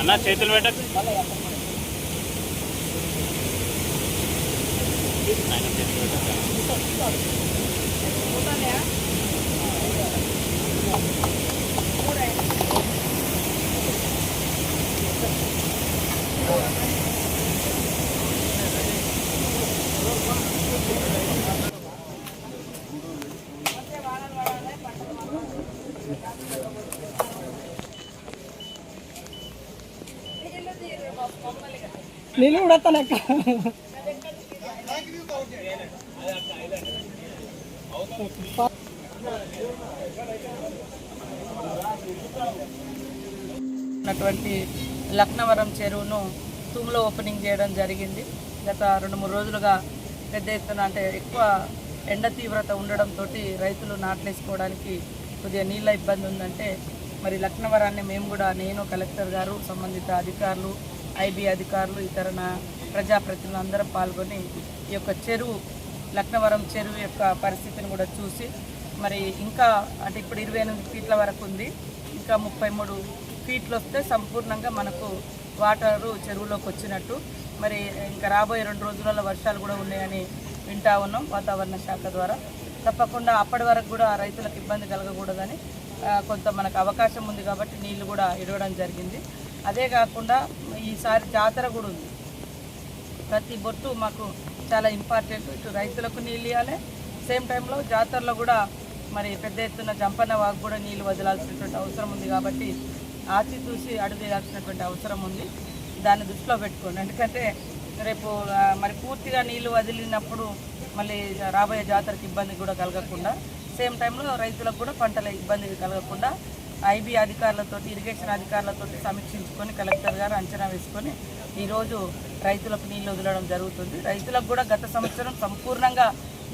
అన్న చేతులు పెట్ట ఆయన చేతులు పెట్ట నేను కూడా ఉన్నటువంటి లక్నవరం చెరువును తూములో ఓపెనింగ్ చేయడం జరిగింది. గత రెండు మూడు రోజులుగా పెద్ద ఎత్తున అంటే ఎక్కువ ఎండ తీవ్రత ఉండడంతో రైతులు నాట్లేసుకోవడానికి కొద్దిగా నీళ్ళ ఇబ్బంది ఉందంటే మరి లక్నవరాన్ని మేము కూడా నేను కలెక్టర్ గారు సంబంధిత అధికారులు ఐబీ అధికారులు ఇతర నా ప్రజాప్రతినిధులు అందరం పాల్గొని ఈ యొక్క చెరువు లక్నవరం చెరువు యొక్క పరిస్థితిని కూడా చూసి మరి ఇంకా అంటే ఇప్పుడు ఇరవై ఎనిమిది ఫీట్ల వరకు ఉంది. ఇంకా ముప్పై మూడు ఫీట్లు వస్తే సంపూర్ణంగా మనకు వాటరు చెరువులోకి వచ్చినట్టు. మరి ఇంకా రాబోయే రెండు రోజులలో వర్షాలు కూడా ఉన్నాయని వింటా ఉన్నాం వాతావరణ శాఖ ద్వారా. తప్పకుండా అప్పటి వరకు కూడా రైతులకు ఇబ్బంది కలగకూడదని కొంత మనకు అవకాశం ఉంది కాబట్టి నీళ్ళు కూడా ఇడవడం జరిగింది. అదే కాకుండా ఈసారి జాతర కూడా ఉంది. ప్రతి బొట్టు మాకు చాలా ఇంపార్టెంట్. ఇటు రైతులకు నీళ్ళు ఇవ్వాలి. సేమ్ టైంలో జాతరలో కూడా మరి పెద్ద ఎత్తున జంపన్న వాకు కూడా నీళ్ళు వదలాల్సినటువంటి అవసరం ఉంది కాబట్టి ఆచితూసి అడుగు వేయాల్సినటువంటి అవసరం ఉంది. దాన్ని దృష్టిలో పెట్టుకోండి. ఎందుకంటే రేపు మరి పూర్తిగా నీళ్ళు వదిలినప్పుడు మళ్ళీ రాబోయే జాతరకి ఇబ్బంది కూడా కలగకుండా సేమ్ టైంలో రైతులకు కూడా పంటల ఇబ్బంది కలగకుండా ఐబీ అధికారులతో ఇరిగేషన్ అధికారులతో సమీక్షించుకొని కలెక్టర్ గారు అంచనా వేసుకొని ఈరోజు రైతులకు నీళ్ళు వదలడం జరుగుతుంది. రైతులకు కూడా గత సంవత్సరం సంపూర్ణంగా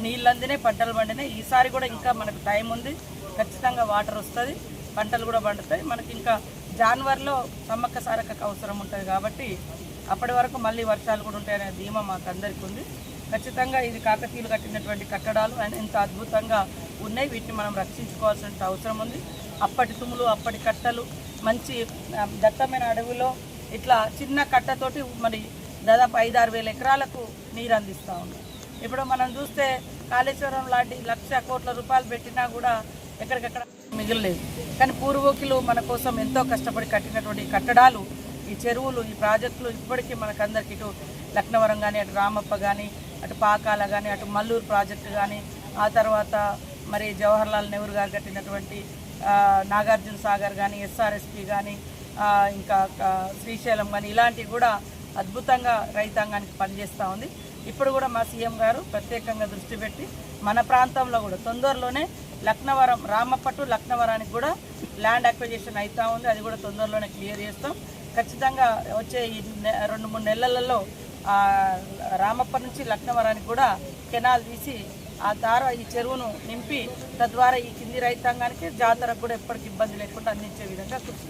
నీళ్ళు అందినే పంటలు పండినాయి. ఈసారి కూడా ఇంకా మనకు టైం ఉంది. ఖచ్చితంగా వాటర్ వస్తుంది. పంటలు కూడా పండుతాయి. మనకి ఇంకా జాన్వర్లో సమ్మక్క సారక్కకు అవసరం ఉంటుంది కాబట్టి అప్పటి వరకు మళ్ళీ వర్షాలు కూడా ఉంటాయనే ధీమా మాకు అందరికీ ఉంది. ఖచ్చితంగా ఇది కాకతీయులు కట్టినటువంటి కట్టడాలు. అండ్ ఇంత అద్భుతంగా ఉన్నాయి. వీటిని మనం రక్షించుకోవాల్సిన అవసరం ఉంది. అప్పటి తుమ్ములు అప్పటి కట్టలు మంచి దట్టమైన అడవిలో ఇట్లా చిన్న కట్టతోటి మరి దాదాపు ఐదు ఆరు వేల ఎకరాలకు నీరు అందిస్తూ ఉన్నాయి ఇప్పుడు మనం చూస్తే కాళేశ్వరం లాంటి లక్ష కోట్ల రూపాయలు పెట్టినా కూడా ఎక్కడికక్కడ మిగిలలేదు. కానీ పూర్వీకులు మన కోసం ఎంతో కష్టపడి కట్టినటువంటి కట్టడాలు ఈ చెరువులు ఈ ప్రాజెక్టులు ఇప్పటికీ మనకందరికి ఇటు లక్నవరం కానీ అటు రామప్ప కానీ అటు పాకాల కానీ అటు మల్లూరు ప్రాజెక్టు కానీ ఆ తర్వాత మరి జవహర్లాల్ నెహ్రూ గారు కట్టినటువంటి నాగార్జున సాగర్ కానీ ఎస్ఆర్ఎస్పి కానీ ఇంకా శ్రీశైలం కానీ ఇలాంటివి కూడా అద్భుతంగా రైతాంగానికి పనిచేస్తూ ఉంది. ఇప్పుడు కూడా మా సీఎం గారు ప్రత్యేకంగా దృష్టి పెట్టి మన ప్రాంతంలో కూడా తొందరలోనే లక్నవరం రామప్ప టు లక్నవరానికి కూడా ల్యాండ్ అక్విజిషన్ అవుతూ ఉంది. అది కూడా తొందరలోనే క్లియర్ చేస్తాం. ఖచ్చితంగా వచ్చే ఈ నె- రెండు మూడు నెలలలో రామప్ప నుంచి లక్నవరానికి కూడా కెనాల్ తీసి ఆ ద్వారా ఈ చెరువును నింపి తద్వారా ఈ కింది రైతాంగానికి జాతరకు కూడా ఎప్పటికి ఇబ్బంది లేకుండా అందించే విధంగా కృషి